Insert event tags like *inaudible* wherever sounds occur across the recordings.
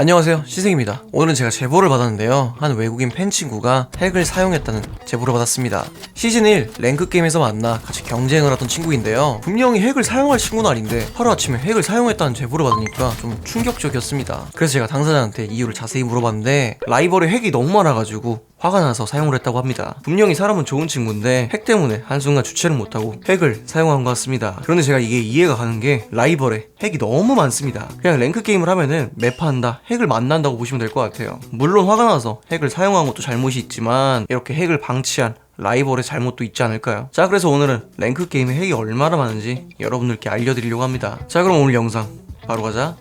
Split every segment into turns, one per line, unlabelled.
안녕하세요. 시생입니다. 오늘은 제가 제보를 받았는데요. 한 외국인 팬 친구가 핵을 사용했다는 제보를 받았습니다. 시즌 1 랭크 게임에서 만나 같이 경쟁을 하던 친구인데요. 분명히 핵을 사용할 친구는 아닌데 하루아침에 핵을 사용했다는 제보를 받으니까 좀 충격적이었습니다. 그래서 제가 당사자한테 이유를 자세히 물어봤는데 라이벌에 핵이 너무 많아가지고 화가 나서 사용을 했다고 합니다. 분명히 사람은 좋은 친구인데 핵 때문에 한순간 주체를 못하고 핵을 사용한 것 같습니다. 그런데 제가 이게 이해가 가는 게 라이벌에 핵이 너무 많습니다. 그냥 랭크 게임을 하면은 매파한다, 핵을 만난다고 보시면 될 것 같아요. 물론 화가 나서 핵을 사용한 것도 잘못이 있지만 이렇게 핵을 방치한 라이벌의 잘못도 있지 않을까요? 자 그래서 오늘은 랭크 게임에 핵이 얼마나 많은지 여러분들께 알려드리려고 합니다. 자 그럼 오늘 영상 바로 가자.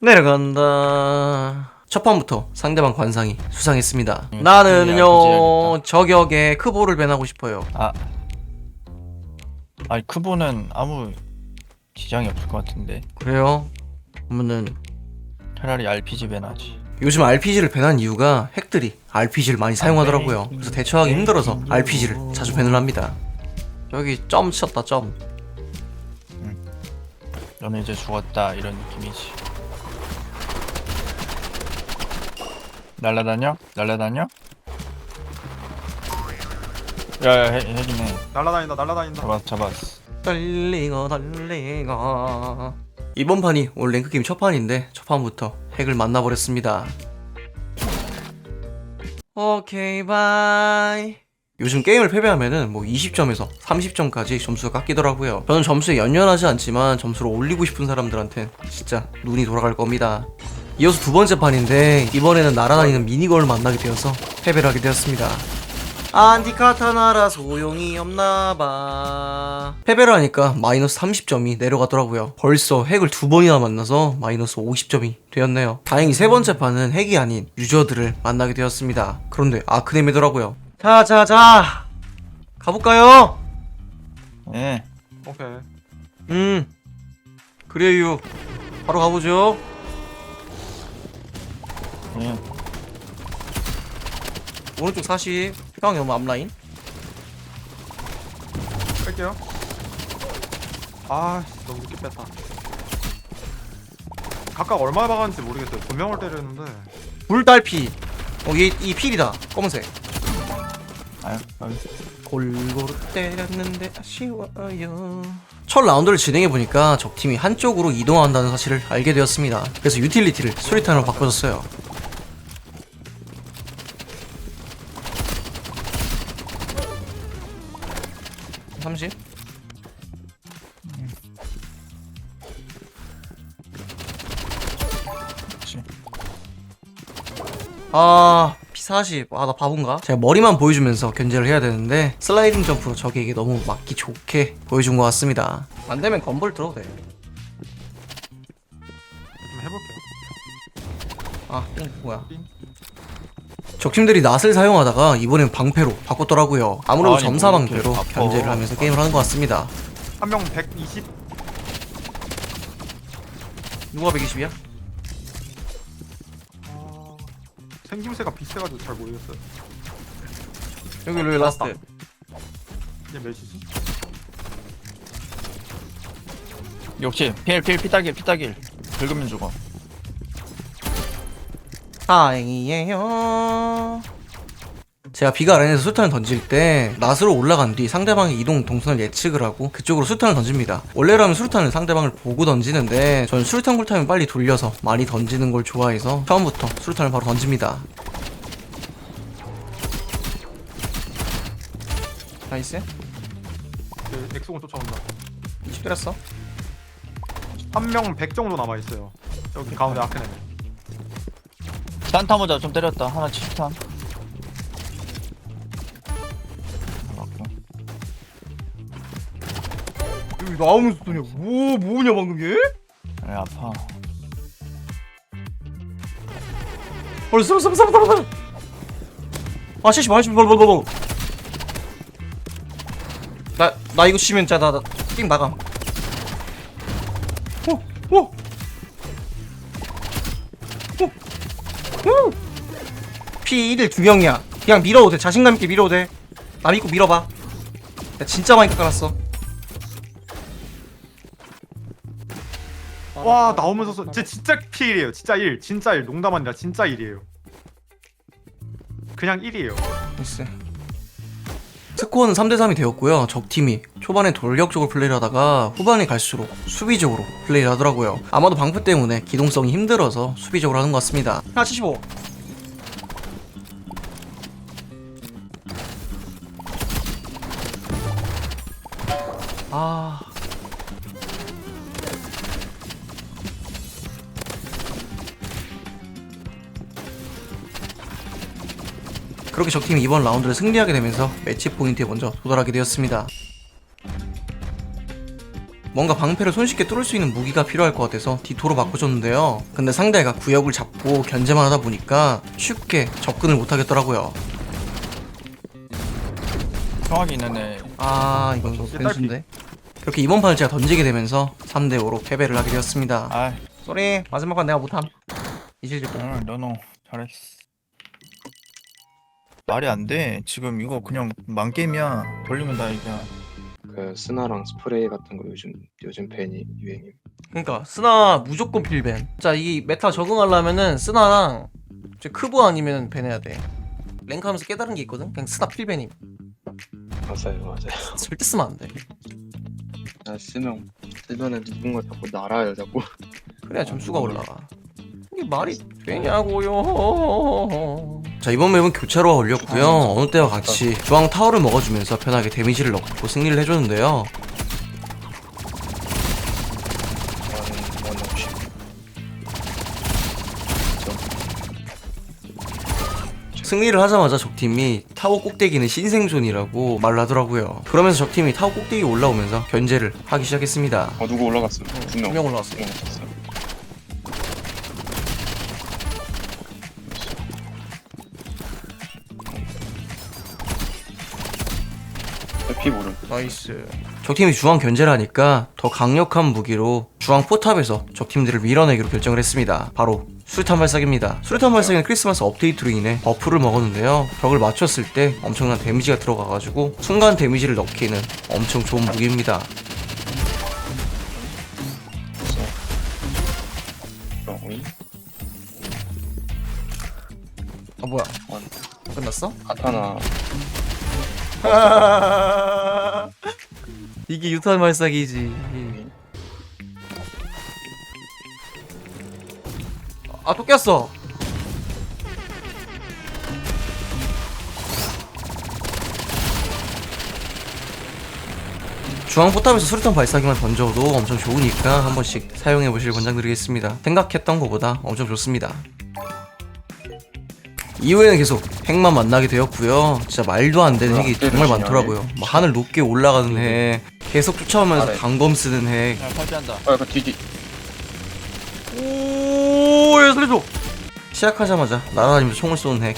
내려간다. 첫 판부터 상대방 관상이 수상했습니다.
음,
나는요 저격에 크보를 밴하고 싶어요.
아, 아니 크보는 아무 지장이 없을 것 같은데
그래요? 그러면은
차라리 RPG 배나지.
요즘 RPG를 밴한 이유가 핵들이 RPG를 많이 사용하더라고요. 그래서 대처하기 힘들어서 RPG를 자주 밴을 합니다. 여기 점 쳤다 점.
너는 이제 죽었다 이런 느낌이지. 날라다녀? 날라다녀? 야야 핵이네.
날라다닌다 날라다닌다
잡았 잡았어.
달리고 달리고 이번 판이 올 랭크 게임 첫 판인데 첫 판부터 핵을 만나버렸습니다 오케이 바이 요즘 게임을 패배하면은 뭐 20점에서 30점까지 점수가 깎이더라고요 저는 점수에 연연하지 않지만 점수를 올리고 싶은 사람들한테 진짜 눈이 돌아갈 겁니다 이어서 두 번째 판인데 이번에는 날아다니는 미니건을 만나게 되어서 패배를 하게 되었습니다. 안티카타나라 소용이 없나봐. 패배를 하니까 마이너스 30점이 내려가더라고요. 벌써 핵을 두 번이나 만나서 마이너스 50점이 되었네요. 다행히 세 번째 판은 핵이 아닌 유저들을 만나게 되었습니다. 그런데 아크nem이더라고요. 자자자. 가볼까요?
예.
오케이.
음. 그래요. 바로 가보죠
예.
오른쪽 40 피강이 너무 앞라인
뺄게요 아 너무 늦게 뺐다 각각 얼마 박았는지 모르겠어요 두 명을 때렸는데
불달피 어이 이 필이다 검은색
아유. 아유.
골고루 때렸는데 아쉬워요. 첫 라운드를 진행해 보니까 적 팀이 한쪽으로 이동한다는 사실을 알게 되었습니다. 그래서 유틸리티를 수리탄으로 바꿔줬어요. 삼십.
그렇지.
아, P40. 아, 나 바본가? 제가 머리만 보여주면서 견제를 해야 되는데, 슬라이딩 점프로 적에게 너무 맞기 좋게 보여준 것 같습니다. 안 되면 건볼 들어도 돼.
좀 해볼게요
아, 삥, 뭐야.
삥.
적팀들이 낫을 사용하다가 이번엔 방패로 바꿨더라고요. 아무래도
아니,
점사
뭐 이렇게
방패로
바꿔.
견제를 하면서 게임을 하는 것 같습니다.
한 명 120
누가 120이야?
아... 생김새가 비슷해가지고 잘 모르겠어요
여기 여기 라스트.
맞다. 이게 몇이지?
역시 필필 피따길 피따길. 긁으면 죽어.
다행이에요. 제가 비가 아래에서 수탄을 던질 때 낫으로 올라간 뒤 상대방의 이동 동선을 예측을 하고 그쪽으로 수탄을 던집니다. 원래라면 수류탄을 상대방을 보고 던지는데 저는 수류탄 쿨타임을 빨리 돌려서 많이 던지는 걸 좋아해서 처음부터 수류탄을 바로 던집니다. 나이스.
네, 엑소군 쫓아온다
때렸어.
한명100 정도 남아 있어요 여기 가운데 아크네
산타 모자 좀 때렸다. 하나 70탄.
여기 나오면서 또냐 뭐 뭐냐 방금 얘?
에 아파.
벌써 벌써 벌써 벌써 아 70, 80, 벌벌 벌 벌 나나 이거 치면 진짜 나나띵 나감 P1일 두 명이야. 그냥 밀어도 돼. 자신감 있게 밀어도 돼나 믿고 밀어봐. 나 진짜 많이 깎아놨어.
와 나오면서 쏘- 제 진짜 P1이에요. 진짜 1 진짜 1 농담 아니라 진짜 1이에요. 그냥 1이에요.
나이스. 스코어는 3대3이 되었고요. 적팀이 초반에 돌격적으로 플레이를 하다가 후반에 갈수록 수비적으로 플레이를 하더라고요. 아마도 방패 때문에 기동성이 힘들어서 수비적으로 하는 것 같습니다. 하나 75 그렇게 적팀이 이번 라운드를 승리하게 되면서 매치 포인트에 먼저 도달하게 되었습니다. 뭔가 방패를 손쉽게 뚫을 수 있는 무기가 필요할 것 같아서 디토로 바꿔줬는데요. 근데 상대가 구역을 잡고 견제만 하다 보니까 쉽게 접근을 못하겠더라고요.
정확히 있는
애아 이건 좀
딸피.
변수인데. 그렇게 이번 판을 제가 던지게 되면서 3대5로 패배를 하게 되었습니다.
아
쏘리 마지막 판 내가 못함. 이질 좀.
오늘 너너 잘했어 말이 안 돼 지금 이거 그냥 망게임이야 돌리면 다 이겨
그 스나랑 스프레이 같은 거 요즘 요즘 팬이 유행임.
그러니까 스나 무조건 필벤. 자, 이 메타 적응하려면은 스나랑 저 크보 아니면 벤해야 돼. 랭크하면서 깨달은 게 있거든. 그냥 스나 필벤임.
맞아요, 맞아요. *laughs*
절대 쓰면 안 돼.
나 쓰면 쓰면은 누군가 자꾸 날아요, 자꾸.
그래야 점수가 올라가. 이게 말이 되냐고요. 자 이번 맵은 교차로가 올렸고요. 어느 때와 같이 주황 타워를 먹어주면서 편하게 데미지를 넣고 승리를 해줬는데요. 승리를 하자마자 적팀이 타워 꼭대기는 신생존이라고 말을 하더라고요. 그러면서 적팀이 타워 꼭대기 올라오면서 견제를 하기 시작했습니다.
어 누구 올라갔어? 두 명.
두명 올라왔어요. 나이스. 적팀이 중앙 견제를 하니까 더 강력한 무기로 중앙 포탑에서 적팀들을 밀어내기로 결정을 했습니다. 바로 수류탄 발사기입니다. 수류탄 발사기는 크리스마스 업데이트로 인해 버프를 먹었는데요. 벽을 맞췄을 때 엄청난 데미지가 들어가가지고 순간 데미지를 넣기에는 엄청 좋은 무기입니다. 아 뭐야?
원.
끝났어?
카타나. *laughs*
이게 유탄 발사기지. 아, 또 꼈어. 중앙 포탑에서 수류탄 발사기만 던져도 엄청 좋으니까 한 번씩 사용해 보실 권장드리겠습니다. 생각했던 것보다 엄청 좋습니다. 이후에는 계속 핵만 만나게 되었고요. 진짜 말도 안 되는 핵이 정말. 많더라고요. 뭐 하늘 높게 올라가는 핵, 계속 쫓아오면서
아래.
단검 쓰는 핵.
야 탈피한다
아, 그 뒤뒤.
오, 야, 살려줘. 시작하자마자 날아다니면서 총을 쏘는 핵.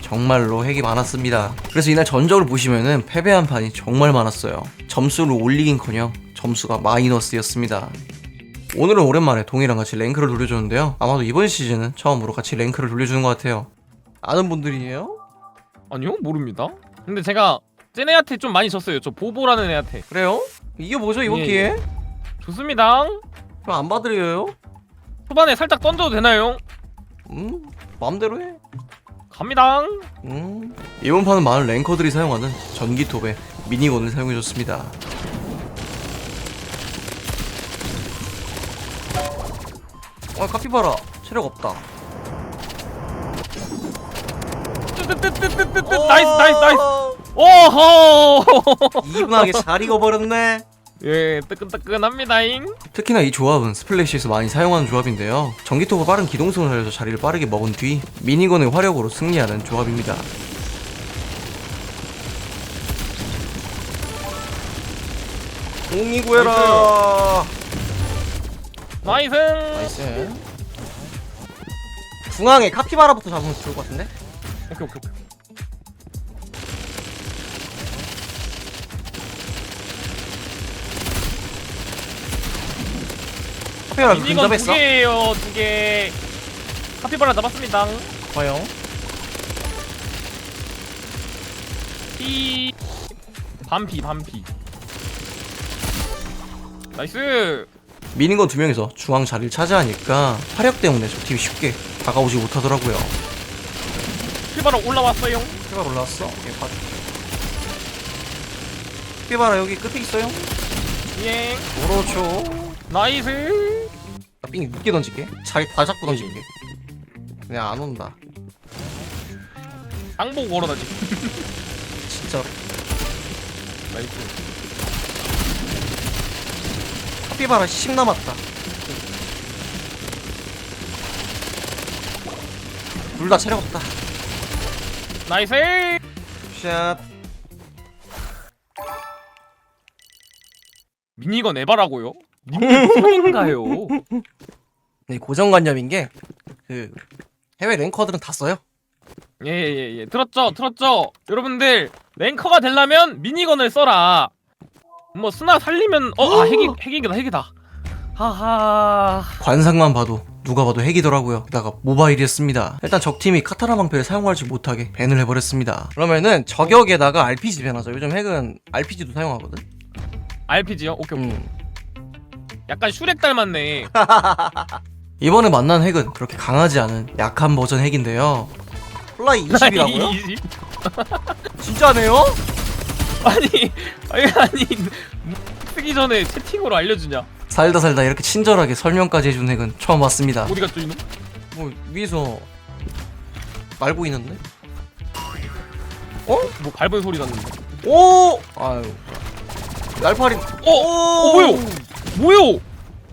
정말로 핵이 많았습니다. 그래서 이날 전적을 보시면은 패배한 판이 정말 많았어요. 점수를 올리긴커녕 점수가 마이너스였습니다. 오늘은 오랜만에 동이랑 같이 랭크를 돌려주는데요. 아마도 이번 시즌은 처음으로 같이 랭크를 돌려주는 것 같아요. 아는 분들이에요?
아니요 모릅니다 근데 제가 쟤네한테 좀 많이 졌어요 저 보보라는 애한테
그래요? 이게 뭐죠 이번
예,
기회에?
좋습니다
그럼 안 받으려요?
초반에 살짝 던져도 되나요?
음, 마음대로 해.
갑니다
음. 이번 판은 많은 랭커들이 사용하는 전기톱에 미니건을 사용해줬습니다. 아 카피바라 체력 없다.
뜨뜨뜨뜨뜨뜨 나이스 나이스 나이스 오호
이분하게 잘 익어버렸네.
예 뜨끈뜨끈합니다잉
특히나 이 조합은 스플래시에서 많이 사용하는 조합인데요. 전기톱과 빠른 기동성을 살려서 자리를 빠르게 먹은 뒤 미니건의 화력으로 승리하는 조합입니다. 공이 구해라.
나이스
나이스. 중앙에 카피바라부터 잡으면 좋을 것 같은데?
오케이 오케이 오케이
카피바라
미니건 두
근접했어?
개예요 두개 카피바라 잡았습니다
과연?
피 반피 반피 나이스
미닝건 두 명이서 중앙 자리를 차지하니까 화력 때문에 저 팀이 쉽게 다가오지 못하더라고요.
카피바라 올라왔어요
피바라 올라왔어. 오케이, 봐줄게. 피바라 여기 끝에 있어요.
예
그렇죠
나이스
나삥 늦게 던질게. 자기 다 잡고 예. 던질게. 그냥 안 온다.
땅보고 걸어다 지금
진짜로?
나이스.
카피바라 10 남았다. 둘 다 체력 없다.
나이스!
샷.
미니건 에바라고요? 무슨가요?
네, 고정관념인 게 그 해외 랭커들은 다 써요.
예예예 들었죠 들었죠 여러분들 랭커가 되려면 미니건을 써라 뭐 스나 살리면 어아 핵이 *gasps* 핵이다 핵이다 하하
관상만 봐도 누가 봐도 핵이더라고요. 게다가 모바일이 씁니다. 일단 적팀이 카타라 방패를 사용하지 못하게 밴을 해버렸습니다. 그러면은 저격에다가 RPG 밴하죠. 요즘 핵은 RPG도 사용하거든.
RPG요 오케이 오케이
음.
약간 슈렉 닮았네. *laughs*
이번에 만난 핵은 그렇게 강하지 않은 약한 버전 핵인데요. 플라이 20이라고요? *laughs* 진짜네요?
아니, 아니, 아니, 쓰기 전에 채팅으로 알려주냐?
살다 살다 이렇게 친절하게 설명까지 해준 핵은 처음 봤습니다.
어디 갔죠 이놈?
뭐 위에서 말고 있는데? 어?
뭐 밟은 소리 났는데.
오! 아유. 날파리.
어, 어, 오! 오! 뭐요? 뭐요?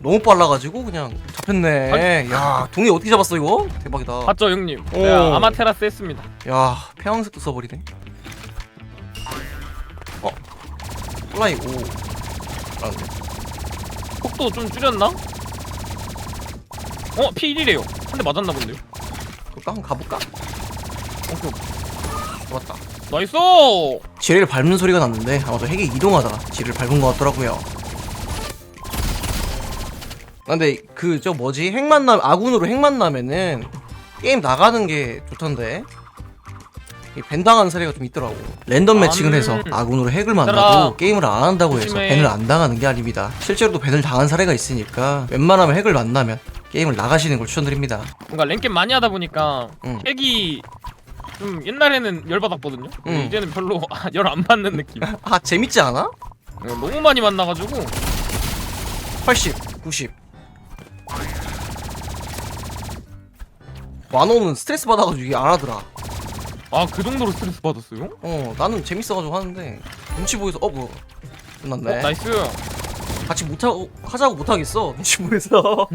너무 빨라가지고 그냥 잡혔네. 야 동이 어떻게 잡았어 이거? 대박이다.
봤죠 형님?
오.
제가 아마테라스 했습니다.
야 폐왕색도 써버리네. 어 플라이 오. 라는데.
속도 좀 줄였나? 어? P1이래요. 한 대 맞았나 본데요?
그럴까? 한번 가볼까?
어
좋았다.
나이스!
지뢰를 밟는 소리가 났는데 아마도 핵이 이동하다 지뢰를 밟은 것 같더라고요. 아, 근데 그 저 뭐지 핵 만남 아군으로 핵 만나면은 게임 나가는 게 좋던데 이 벤당한 사례가 좀 있더라고 랜덤 매칭을 해서 음. 아군으로 핵을
만나고
게임을 안 한다고 해서 벤을 안 당하는 게 아닙니다 실제로도 벤을 당한 사례가 있으니까 웬만하면 핵을 만나면 게임을 나가시는 걸 추천드립니다
뭔가 랭겜 많이 하다 보니까
응.
핵이 좀 옛날에는 열 받았거든요.
응.
이제는 별로 *laughs* 열 안 받는 느낌.
아 재밌지 않아?
네, 너무 많이 만나가지고
80, 90 만호는 스트레스 받아가지고 이게 안 하더라.
아 그 정도로 스트레스 받았어요?
어, 나는 재밌어가지고 하는데 눈치 보여서 어, 뭐 끝났네.
어, 나이스.
같이 못 하고 하자고 못 하겠어. 눈치 보여서.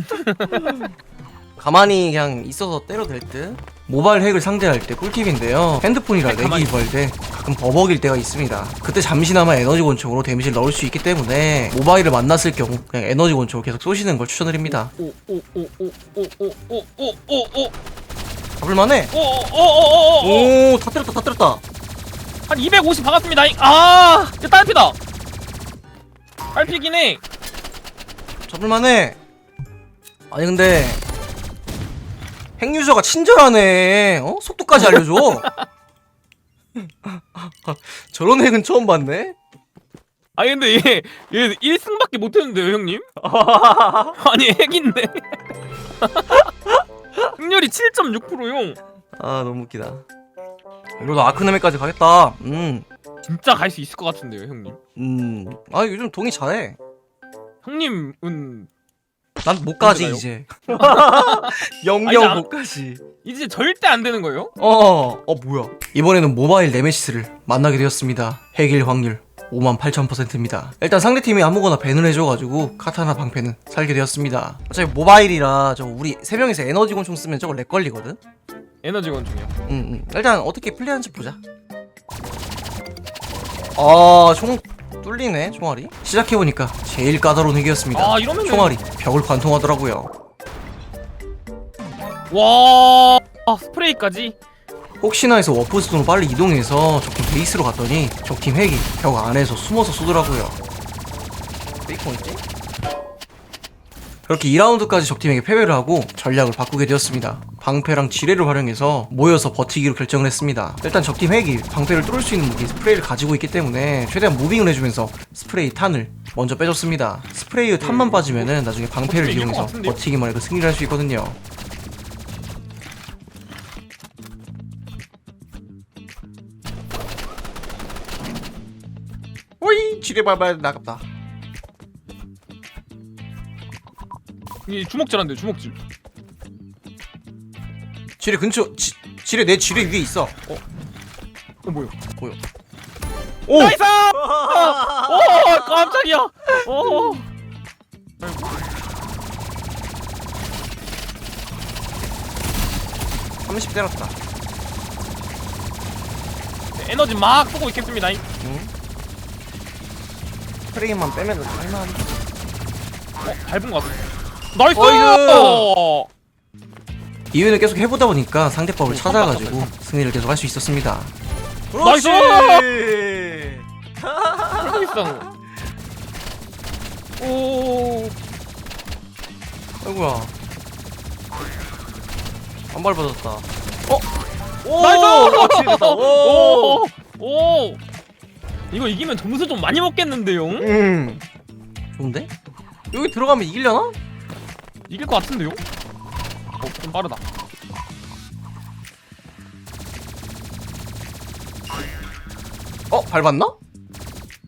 *laughs* 가만히 그냥 있어서 때려 될 듯. 모바일 핵을 상대할 때 꿀팁인데요 핸드폰이라 렉이 입을 때 가끔 버벅일 때가 있습니다 그때 잠시나마 에너지 권총으로 데미지를 넣을 수 있기 때문에 모바일을 만났을 경우 그냥 에너지 권총을 계속 쏘시는 걸 추천드립니다
오오오오오오오오오오 잡을만해 오오오오오오다 때렸다 다 때렸다 한 250 박았습니다 아 이거 딸피다 딸피긴 해
잡을만해 아니 근데 핵유저가 친절하네. 어? 속도까지 알려줘. *laughs* 저런 핵은 처음 봤네.
아니 근데 얘, 얘 1승밖에 못했는데요 형님? *laughs* 아니 핵인데 *laughs* 승률이 7.6%용
아 너무 웃기다. 이러다 아크네메까지 가겠다. 음,
진짜 갈 수 있을 것 같은데요 형님
음. 아 요즘 동이 잘해.
형님은
난 못 가지 이제. *laughs*
아니,
영영
나-
못 가지.
이제 절대 안 되는 거예요?
어, 어 뭐야? 이번에는 모바일 네메시스를 만나게 되었습니다. 핵일 확률 5만 8천 퍼센트입니다. 일단 상대팀이 아무거나 밴을 해줘가지고 카타나 방패는 살게 되었습니다. 어차피 모바일이라 저 우리 세 명이서 에너지 곤충 쓰면 저거 렉 걸리거든.
에너지건 중이요
음, 음. 일단 어떻게 플레이하는지 보자. 아, 총 뚫리네 총알이. 시작해보니까 제일 까다로운 핵이었습니다.
아 이러면은
총알이 벽을 관통하더라고요.
와 아, 스프레이까지
혹시나 해서 워프스톤으로 빨리 이동해서 적팀 베이스로 갔더니 적팀 핵이 벽 안에서 숨어서 쏘더라고요. 베이컨 있지? 그렇게 2라운드까지 적팀에게 패배를 하고 전략을 바꾸게 되었습니다. 방패랑 지뢰를 활용해서 모여서 버티기로 결정을 했습니다. 일단 적팀 핵이 방패를 뚫을 수 있는 무기 스프레이를 가지고 있기 때문에 최대한 무빙을 해주면서 스프레이 탄을 먼저 빼줬습니다. 스프레이의 탄만 빠지면은 나중에 방패를 이용해서? 버티기만 해도 승리를 할 수 있거든요. 오이 지뢰 밟아야 돼 나갑다.
이 주먹질 한데 주먹질.
지뢰 근처 지, 지뢰 내 지뢰 위에 있어. 어,
어 뭐야?
뭐야? 오!
나이스! 오 깜짝이야. 오.
30 때렸다.
에너지 막 쏘고 있겠습니다.
프레임만 빼면 할만.
어, 밟은 것 같아. 나이스!
어이구! 이유는 계속 해보다 보니까 상대법을 찾아가지고 승리를 계속 할 수 있었습니다.
나이스! 있어. *laughs* 오.
아이고야. 안 밟아졌다. 어? 오!
나이스!
오!
오. 오. 이거 이기면 점수 좀 많이 먹겠는데요?
음. 좋은데? 여기 들어가면 이기려나?
이길 것 같은데요? 어, 좀 빠르다.
어? 밟았나?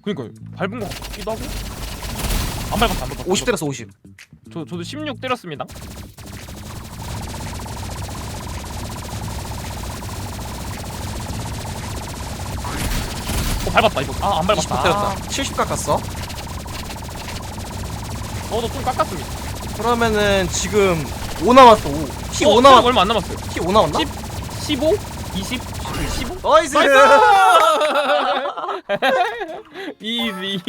그니까요. 밟은 것 같기도 하고. 안 밟았어, 안 밟았어.
50 때렸어 50.
저, 저도 16 때렸습니다. 어, 밟았다, 이거. 아, 안
20
밟았다.
때렸다. 70 깎았어.
저도 좀 깎았습니다.
그러면은 지금 5 남았어 5. 피5
어,
남았.
얼마 안 남았어요.
피5 남았나?
10, 15, 20, 15.
나이스! *laughs*
이지.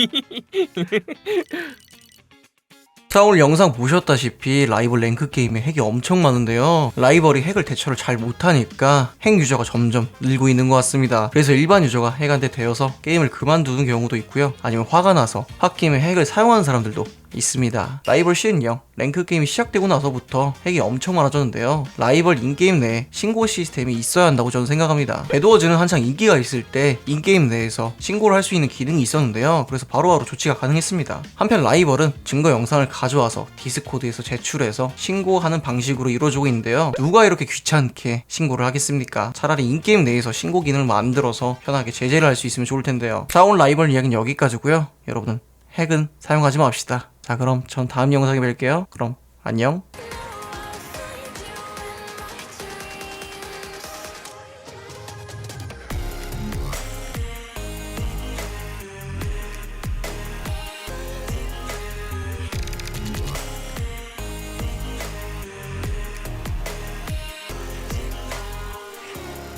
자 오늘 영상 보셨다시피 라이벌 랭크 게임에 핵이 엄청 많은데요 라이벌이 핵을 대처를 잘 못하니까 핵 유저가 점점 늘고 있는 것 같습니다 그래서 일반 유저가 핵한테 대여서 게임을 그만두는 경우도 있고요 아니면 화가 나서 핫게임에 핵을 사용하는 사람들도 있습니다. 라이벌 시즌 0 랭크 게임이 시작되고 나서부터 핵이 엄청 많아졌는데요. 라이벌 인게임 내에 신고 시스템이 있어야 한다고 저는 생각합니다. 배드워즈는 한창 인기가 있을 때 인게임 내에서 신고를 할 수 있는 기능이 있었는데요. 그래서 바로바로 조치가 가능했습니다. 한편 라이벌은 증거 영상을 가져와서 디스코드에서 제출해서 신고하는 방식으로 이루어지고 있는데요. 누가 이렇게 귀찮게 신고를 하겠습니까? 차라리 인게임 내에서 신고 기능을 만들어서 편하게 제재를 할 수 있으면 좋을 텐데요. 자 오늘 라이벌 이야기는 여기까지고요. 여러분은 핵은 사용하지 맙시다 자 그럼 전 다음 영상에 뵐게요. 그럼 안녕